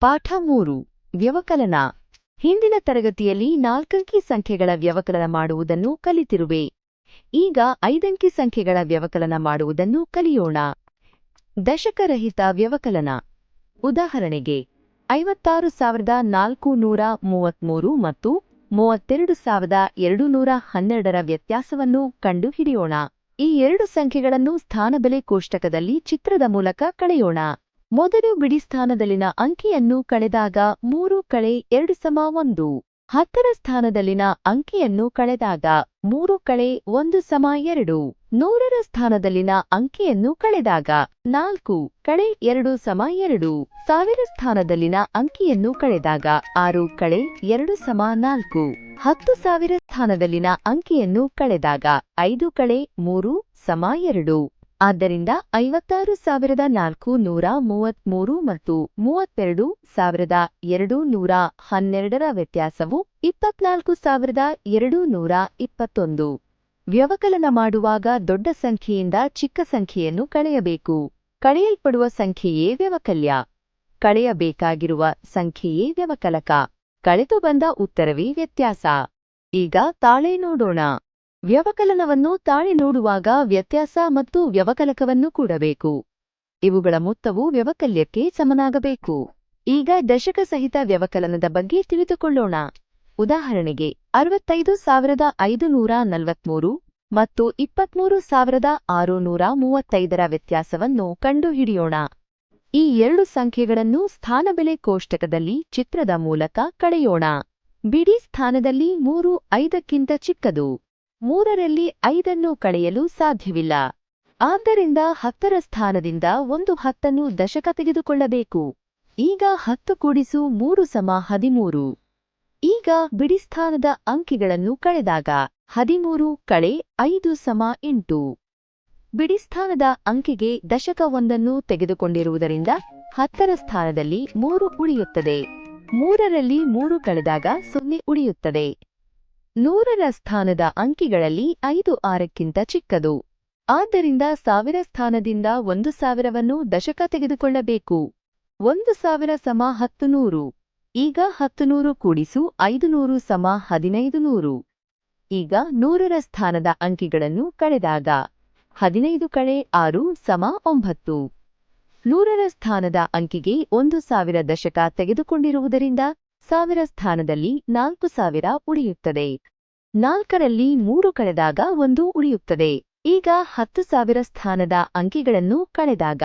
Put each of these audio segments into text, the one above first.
ಪಾಠ ಮೂರು, ವ್ಯವಕಲನ. ಹಿಂದಿನ ತರಗತಿಯಲ್ಲಿ ನಾಲ್ಕಂಕಿ ಸಂಖ್ಯೆಗಳ ವ್ಯವಕಲನ ಮಾಡುವುದನ್ನು ಕಲಿತಿರುವೆ. ಈಗ ಐದಂಕಿ ಸಂಖ್ಯೆಗಳ ವ್ಯವಕಲನ ಮಾಡುವುದನ್ನು ಕಲಿಯೋಣ. ದಶಕರಹಿತ ವ್ಯವಕಲನ. ಉದಾಹರಣೆಗೆ, ಐವತ್ತಾರು ಸಾವಿರದ ನಾಲ್ಕು ನೂರ ಮೂವತ್ಮೂರು ಮತ್ತು ಮೂವತ್ತೆರಡು ಸಾವಿರದ ಎರಡು ನೂರ ಹನ್ನೆರಡರ ವ್ಯತ್ಯಾಸವನ್ನು ಕಂಡುಹಿಡಿಯೋಣ. ಈ ಎರಡು ಸಂಖ್ಯೆಗಳನ್ನು ಸ್ಥಾನಬೆಲೆ ಕೋಷ್ಟಕದಲ್ಲಿ ಚಿತ್ರದ ಮೂಲಕ ಕಳೆಯೋಣ. ಮೊದಲು ಬಿಡಿ ಸ್ಥಾನದಲ್ಲಿನ ಅಂಕಿಯನ್ನು ಕಳೆದಾಗ ಮೂರು ಕಳೆ ಎರಡು ಸಮ ಒಂದು. ಹತ್ತರ ಸ್ಥಾನದಲ್ಲಿನ ಅಂಕಿಯನ್ನು ಕಳೆದಾಗ ಮೂರು ಕಳೆ ಒಂದು ಸಮ ಎರಡು. ನೂರರ ಸ್ಥಾನದಲ್ಲಿನ ಅಂಕಿಯನ್ನು ಕಳೆದಾಗ ನಾಲ್ಕು ಕಳೆ ಎರಡು ಸಮ ಎರಡು. ಸಾವಿರ ಸ್ಥಾನದಲ್ಲಿನ ಅಂಕಿಯನ್ನು ಕಳೆದಾಗ ಆರು ಕಳೆ ಎರಡು ಸಮ ನಾಲ್ಕು. ಹತ್ತು ಸಾವಿರ ಸ್ಥಾನದಲ್ಲಿನ ಅಂಕಿಯನ್ನು ಕಳೆದಾಗ ಐದು ಕಳೆ ಮೂರು ಸಮ ಎರಡು. ಆದ್ದರಿಂದ ಐವತ್ತಾರು ಸಾವಿರದ ನಾಲ್ಕು ನೂರ ಮೂವತ್ಮೂರು ಮತ್ತು ಮೂವತ್ತೆರಡು ಸಾವಿರದ ಎರಡು ನೂರ ಹನ್ನೆರಡರ ವ್ಯತ್ಯಾಸವು ಇಪ್ಪತ್ನಾಲ್ಕು ಸಾವಿರದ ಎರಡು ನೂರ ಇಪ್ಪತ್ತೊಂದು. ವ್ಯವಕಲನ ಮಾಡುವಾಗ ದೊಡ್ಡ ಸಂಖ್ಯೆಯಿಂದ ಚಿಕ್ಕ ಸಂಖ್ಯೆಯನ್ನು ಕಳೆಯಬೇಕು. ಕಳೆಯಲ್ಪಡುವ ಸಂಖ್ಯೆಯೇ ವ್ಯವಕಲ್ಯ. ಕಳೆಯಬೇಕಾಗಿರುವ ಸಂಖ್ಯೆಯೇ ವ್ಯವಕಲಕ. ಕಳೆದು ಬಂದ ಉತ್ತರವೇ ವ್ಯತ್ಯಾಸ. ಈಗ ತಾಳೆ ನೋಡೋಣ. ವ್ಯವಕಲನವನ್ನು ತಾಳೆ ನೋಡುವಾಗ ವ್ಯತ್ಯಾಸ ಮತ್ತು ವ್ಯವಕಲಕವನ್ನು ಕೂಡಬೇಕು. ಇವುಗಳ ಮೊತ್ತವು ವ್ಯವಕಲ್ಯಕ್ಕೆ ಸಮನಾಗಬೇಕು. ಈಗ ದಶಕ ಸಹಿತ ವ್ಯವಕಲನದ ಬಗ್ಗೆ ತಿಳಿದುಕೊಳ್ಳೋಣ. ಉದಾಹರಣೆಗೆ, ಅರವತ್ತೈದು ಸಾವಿರದ ಐದು ನೂರ ನಲವತ್ಮೂರು ಮತ್ತು ಇಪ್ಪತ್ಮೂರು ಸಾವಿರದ ಆರುನೂರ ಮೂವತ್ತೈದರ ವ್ಯತ್ಯಾಸವನ್ನು ಕಂಡುಹಿಡಿಯೋಣ. ಈ ಎರಡು ಸಂಖ್ಯೆಗಳನ್ನು ಸ್ಥಾನಬೆಲೆ ಕೋಷ್ಟಕದಲ್ಲಿ ಚಿತ್ರದ ಮೂಲಕ ಕಳೆಯೋಣ. ಬಿಡಿ ಸ್ಥಾನದಲ್ಲಿ ಮೂರು ಐದಕ್ಕಿಂತ ಚಿಕ್ಕದು. ಮೂರರಲ್ಲಿ ಐದನ್ನು ಕಳೆಯಲು ಸಾಧ್ಯವಿಲ್ಲ. ಆದ್ದರಿಂದ ಹತ್ತರ ಸ್ಥಾನದಿಂದ ಒಂದು ಹತ್ತನ್ನು ದಶಕ ತೆಗೆದುಕೊಳ್ಳಬೇಕು. ಈಗ ಹತ್ತು ಕೂಡಿಸು ಮೂರು ಸಮ ಹದಿಮೂರು. ಈಗ ಬಿಡಿಸ್ಥಾನದ ಅಂಕಿಗಳನ್ನು ಕಳೆದಾಗ ಹದಿಮೂರು ಕಳೆ ಐದು ಸಮ ಎಂಟು. ಬಿಡಿಸ್ಥಾನದ ಅಂಕಿಗೆ ದಶಕ ಒಂದನ್ನು ತೆಗೆದುಕೊಂಡಿರುವುದರಿಂದ ಹತ್ತರ ಸ್ಥಾನದಲ್ಲಿ ಮೂರು ಉಳಿಯುತ್ತದೆ. ಮೂರರಲ್ಲಿ ಮೂರು ಕಳೆದಾಗ ಸೊನ್ನೆ ಉಳಿಯುತ್ತದೆ. ನೂರರ ಸ್ಥಾನದ ಅಂಕಿಗಳಲ್ಲಿ ಐದು ಆರಕ್ಕಿಂತ ಚಿಕ್ಕದು. ಆದ್ದರಿಂದ ಸಾವಿರ ಸ್ಥಾನದಿಂದ ಒಂದು ಸಾವಿರವನ್ನು ದಶಕ ತೆಗೆದುಕೊಳ್ಳಬೇಕು. ಒಂದು ಸಾವಿರ ಸಮ ಹತ್ತು ನೂರು ಈಗ ಹತ್ತು ನೂರು ಕೂಡಿಸು ಐದು ನೂರು ಸಮ ಹದಿನೈದು ನೂರು ಈಗ ನೂರರ ಸ್ಥಾನದ ಅಂಕಿಗಳನ್ನು ಕಳೆದಾಗ ಹದಿನೈದು ಕಳೆ ಆರು ಸಮ ಒಂಬತ್ತು. ನೂರರ ಸ್ಥಾನದ ಅಂಕಿಗೆ ಒಂದು ಸಾವಿರ ದಶಕ ತೆಗೆದುಕೊಂಡಿರುವುದರಿಂದ ಸಾವಿರ ಸ್ಥಾನದಲ್ಲಿ ನಾಲ್ಕು ಸಾವಿರ ಉಳಿಯುತ್ತದೆ. ನಾಲ್ಕರಲ್ಲಿ ಮೂರು ಕಳೆದಾಗ ಒಂದು ಉಳಿಯುತ್ತದೆ. ಈಗ ಹತ್ತು ಸಾವಿರ ಸ್ಥಾನದ ಅಂಕಿಗಳನ್ನು ಕಳೆದಾಗ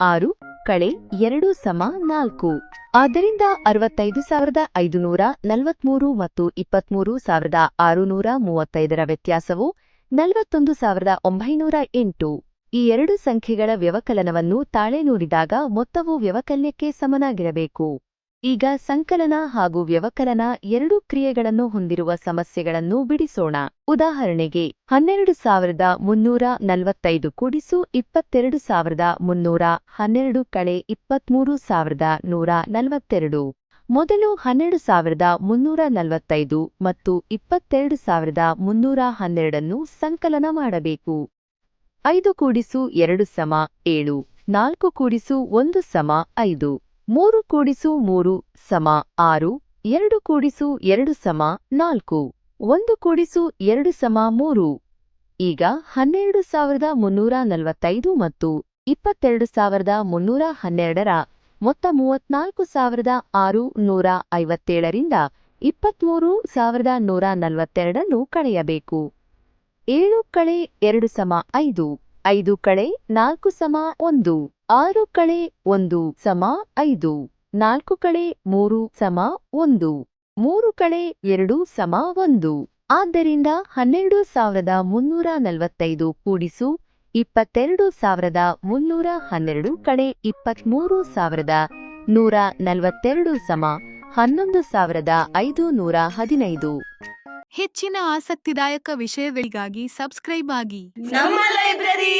ಆರು ಕಳೆ ಎರಡು ಸಮ ನಾಲ್ಕು. ಆದ್ದರಿಂದ ಅರವತ್ತೈದು ಸಾವಿರದ ಐದುನೂರ ನಲವತ್ಮೂರು ಮತ್ತು ಇಪ್ಪತ್ಮೂರು ಸಾವಿರದ ಆರುನೂರ ಮೂವತ್ತೈದರ ವ್ಯತ್ಯಾಸವು ನಲವತ್ತೊಂದು ಸಾವಿರದ ಒಂಬೈನೂರ ಎಂಟು. ಈ ಎರಡು ಸಂಖ್ಯೆಗಳ ವ್ಯವಕಲನವನ್ನು ತಾಳೆ ನೋಡಿದಾಗ ಮೊತ್ತವು ವ್ಯವಕಲ್ಯಕ್ಕೆ ಸಮನಾಗಿರಬೇಕು. ಈಗ ಸಂಕಲನ ಹಾಗೂ ವ್ಯವಕಲನ ಎರಡೂ ಕ್ರಿಯೆಗಳನ್ನು ಹೊಂದಿರುವ ಸಮಸ್ಯೆಗಳನ್ನು ಬಿಡಿಸೋಣ. ಉದಾಹರಣೆಗೆ, ಹನ್ನೆರಡು ಸಾವಿರದ ಮುನ್ನೂರ ನಲವತ್ತೈದು ಕೂಡಿಸು ಇಪ್ಪತ್ತೆರಡು ಸಾವಿರದ ಮುನ್ನೂರ ಹನ್ನೆರಡು ಕಳೆ ಇಪ್ಪತ್ಮೂರು ಸಾವಿರದ ನೂರ ನಲವತ್ತೆರಡು. ಮೊದಲು ಹನ್ನೆರಡು ಸಾವಿರದ ಮುನ್ನೂರ ನಲವತ್ತೈದು ಮತ್ತು ಇಪ್ಪತ್ತೆರಡು ಸಾವಿರದ ಮುನ್ನೂರ ಹನ್ನೆರಡನ್ನು ಸಂಕಲನ ಮಾಡಬೇಕು. ಐದು ಕೂಡಿಸು ಎರಡು ಸಮ ಏಳು, ನಾಲ್ಕು ಕೂಡಿಸು ಒಂದು ಸಮ ಐದು. ಮೂರು ಕೂಡಿಸು ಮೂರು ಸಮ ಆರು, ಎರಡು ಕೂಡಿಸು ಎರಡು ಸಮ ನಾಲ್ಕು, ಒಂದು ಕೂಡಿಸು ಎರಡು ಸಮ ಮೂರು. ಈಗ ಹನ್ನೆರಡು ಸಾವಿರದ ಮುನ್ನೂರ ನಲವತ್ತೈದು ಮತ್ತು ಇಪ್ಪತ್ತೆರಡು ಸಾವಿರದ ಮುನ್ನೂರ ಹನ್ನೆರಡರ ಮೊತ್ತ ಮೂವತ್ನಾಲ್ಕು ಸಾವಿರದ ಆರು ನೂರ ಐವತ್ತೇಳರಿಂದ ಇಪ್ಪತ್ಮೂರು ಸಾವಿರದ ನೂರ ನಲವತ್ತೆರಡನ್ನು ಕಳೆಯಬೇಕು. ಏಳು ಕಳೆ ಎರಡು ಸಮ ಐದು ಐದು ಕಳೆ ನಾಲ್ಕು ಸಮ ಒಂದು. ಆರು ಕಳೆ ಒಂದು ಸಮ ಐದು ನಾಲ್ಕು ಕಳೆ ಮೂರು ಸಮ ಒಂದು ಮೂರು ಕಳೆ ಎರಡು ಸಮ ಒಂದು. ಆದ್ದರಿಂದ ಹನ್ನೆರಡು ಸಾವಿರದ ಮುನ್ನೂರ ನಲವತ್ತೈದು ಕೂಡಿಸು ಇಪ್ಪತ್ತೆರಡು ಸಾವಿರದ ಮುನ್ನೂರ ಹನ್ನೆರಡು ಕಡೆ ಇಪ್ಪತ್ಮೂರು ಸಾವಿರದ ನೂರ ನಲವತ್ತೆರಡು ಸಮ ಹನ್ನೊಂದು ಸಾವಿರದ ಐದು ನೂರ ಹದಿನೈದು. ಹೆಚ್ಚಿನ ಆಸಕ್ತಿದಾಯಕ ವಿಷಯಗಳಿಗಾಗಿ ಸಬ್ಸ್ಕ್ರೈಬ್ ಆಗಿ. ನಮ್ಮ ಲೈಬ್ರರಿ!